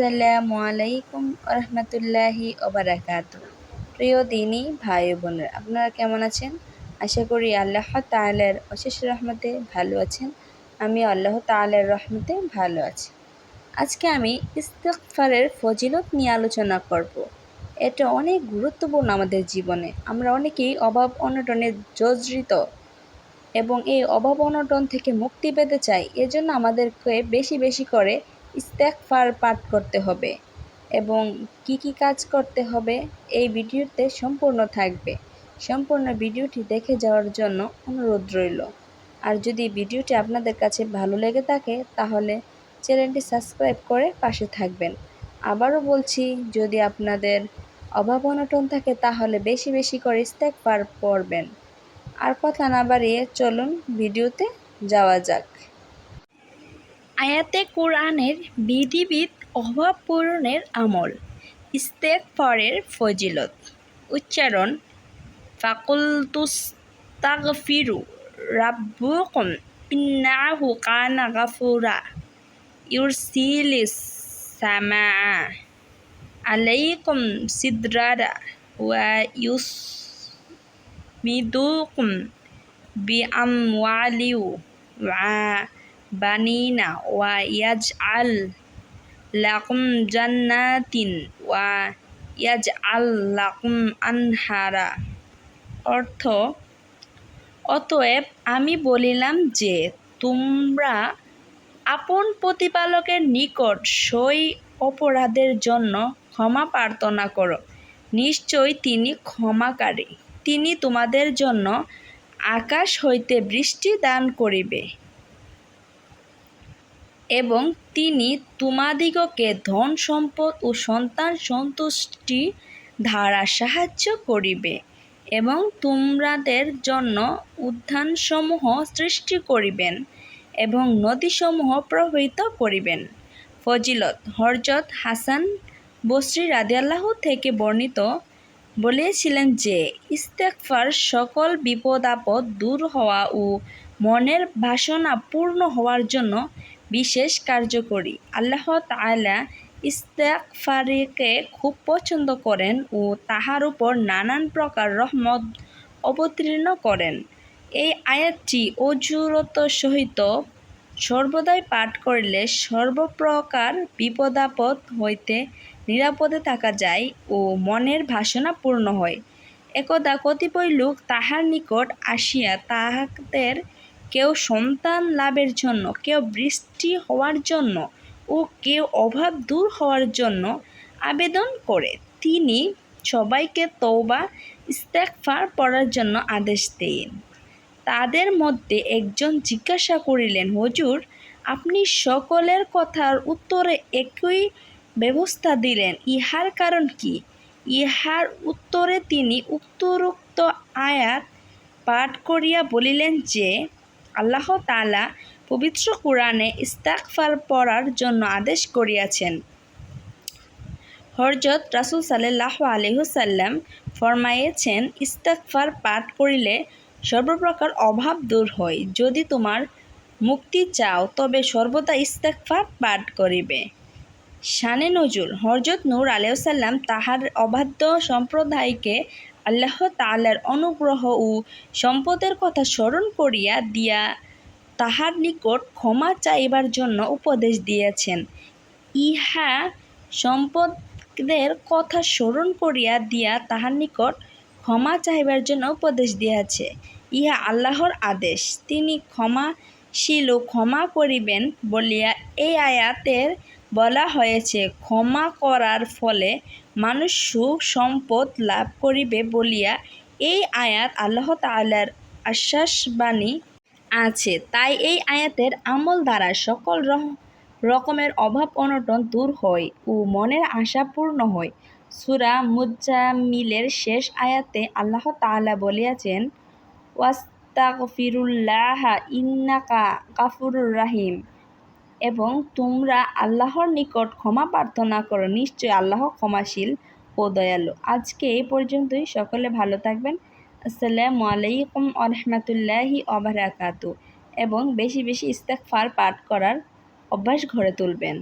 আসসালামু আলাইকুম রহমতুল্লাহি ওবরাকাতু প্রিয় দিনী, ভাই বোনেরা, আপনারা কেমন আছেন? আশা করি আল্লাহ তাআলার অশেষ রহমতে ভালো আছেন। আমি আল্লাহ তাআলার রহমতে ভালো আছি। আজকে আমি ইস্তেকফারের ফজিলত নিয়ে আলোচনা করব। এটা অনেক গুরুত্বপূর্ণ আমাদের জীবনে। আমরা অনেকেই অভাব অনটনে জর্জরিত এবং এই অভাব অনটন থেকে মুক্তি পেতে চাই। এজন্য আমাদেরকে বেশি বেশি করে ইস্তেকফার পাঠ করতে হবে এবং কি কি কাজ করতে হবে এই ভিডিওতে সম্পূর্ণ থাকবে। সম্পূর্ণ ভিডিওটি দেখে যাওয়ার জন্য অনুরোধ রইল। আর যদি ভিডিওটি আপনাদের কাছে ভালো লেগে থাকে, তাহলে চ্যানেলটি সাবস্ক্রাইব করে পাশে থাকবেন। আবারও বলছি, যদি আপনাদের অভাব অনটন থাকে, তাহলে বেশি বেশি করে ইস্তেকফার পড়বেন। আর কথা না বাড়িয়ে চলুন, ভিডিওতে যাওয়া যাক। আয়াতে কোরআনের বিধিবিদ অভাব পূরণের আমল ইস্তেকফারের ফজিলত, উচ্চারণ ফাকুলতুস্তাগফিরু রাব্বুকুম ইন্নাহু কানা গাফুরা ইউরসিলিস সামা আলাইকুম সিদ্রারা ওয়া ইউসমিদুকুম বিআমওয়ালিউ ওয়া বানিনা ওয়া ইয়াজআল লাকুম জান্নাতিন ওয়া ইয়াজ আল লাকুম আনহারা। অর্থ, অতএব আমি বলিলাম যে, তোমরা আপন প্রতিপালকের নিকট সই অপরাধের জন্য ক্ষমা প্রার্থনা করো। নিশ্চয় তিনি ক্ষমাকারী। তিনি তোমাদের জন্য আকাশ হইতে বৃষ্টি দান করিবে। এবং তিনি তোমাদিগকে ধন সম্পদ ও সন্তান সন্তুষ্টি দ্বারা সাহায্য করিবে এবং তোমাদের জন্য উদ্যানসমূহ সৃষ্টি করিবেন এবং নদীসমূহ প্রবাহিত করিবেন। ফজিলত, হরজত হাসান বসরি রাদিয়াল্লাহ থেকে বর্ণিত বলেছিলেন যে ইস্তেকফার সকল বিপদ আপদ দূর হওয়া ও মনের বাসনা পূর্ণ হওয়ার জন্য বিশেষ কার্যকরী। আল্লাহ তালা ইস্তেকফারিকে খুব পছন্দ করেন ও তাহার উপর নানান প্রকার রহমত অবতীর্ণ করেন। এই আয়াতটি অজুরত সহিত সর্বদাই পাঠ করলে সর্বপ্রকার বিপদাপদ হইতে নিরাপদে থাকা যায় ও মনের বাসনা পূর্ণ হয়। একদা কতিপয় লোক তাহার নিকট আসিয়া তাহাদের কেউ সন্তান লাভের জন্য, কেউ বৃষ্টি হওয়ার জন্য ও কেউ অভাব দূর হওয়ার জন্য আবেদন করে। তিনি সবাইকে তৌবা ইস্তেকফার পড়ার জন্য আদেশ দেন। তাদের মধ্যে একজন জিজ্ঞাসা করিলেন, হজুর, আপনি সকলের কথার উত্তরে একই ব্যবস্থা দিলেন, ইহার কারণ কি? ইহার উত্তরে তিনি উক্তরুক্ত আয়াত পাঠ করিয়া বলিলেন যে আল্লাহ তালা পবিত্র কোরআনে ইস্তাকফার পড়ার জন্য আদেশ করিয়াছেন। হরজত রাসুল সাল্লাহ আলহুসাল্লাম ফরমাইয়েছেন ইস্তাকফার পাঠ করিলে সর্বপ্রকার অভাব দূর হয়। যদি তোমার মুক্তি চাও, তবে সর্বদা ইস্তাকফার পাঠ করিবে। শানে নজুল হরজত নূর আলাইসাল্লাম তাহার অবাধ্য সম্প্রদায়কে আল্লাহ তালার অনুগ্রহ ও সম্পদের কথা স্মরণ করিয়া দিয়া তাহার নিকট ক্ষমা চাইবার জন্য উপদেশ দিয়েছেন। ইহা সম্পদের কথা স্মরণ করিয়া দিয়া তাহার নিকট ক্ষমা চাইবার জন্য উপদেশ দিয়াছে। ইহা আল্লাহর আদেশ। তিনি ক্ষমাশীল ও ক্ষমা করিবেন বলিয়া এই আয়াতের বলা হয়েছে, ক্ষমা করার ফলে মানুষ সুখ সম্পদ লাভ করিবে বলিয়া এই আয়াত আল্লাহ তাল্লার আশ্বাসবাণী আছে। তাই এই আয়াতের আমল দ্বারা সকল রকমের অভাব অনটন দূর হয় ও মনের আশা পূর্ণ হয়। সুরা মুজামিলের শেষ আয়াতে আল্লাহ তাআলা বলিয়াছেন, ওয়াস্তাগফিরুল্লাহ ইন্নাকা কাফুরুর রাহিম। এবং তোমরা আল্লাহর নিকট ক্ষমা প্রার্থনা করো। নিশ্চয়ই আল্লাহ ক্ষমাশীল ও দয়ালু। আজকে এই পর্যন্তই। সকলে ভালো থাকবেন। আসসালামু আলাইকুম আরহামতুল্লাহি অবরাকাতু এবং বেশি বেশি ইস্তেকফার পাঠ করার অভ্যাস গড়ে তুলবেন।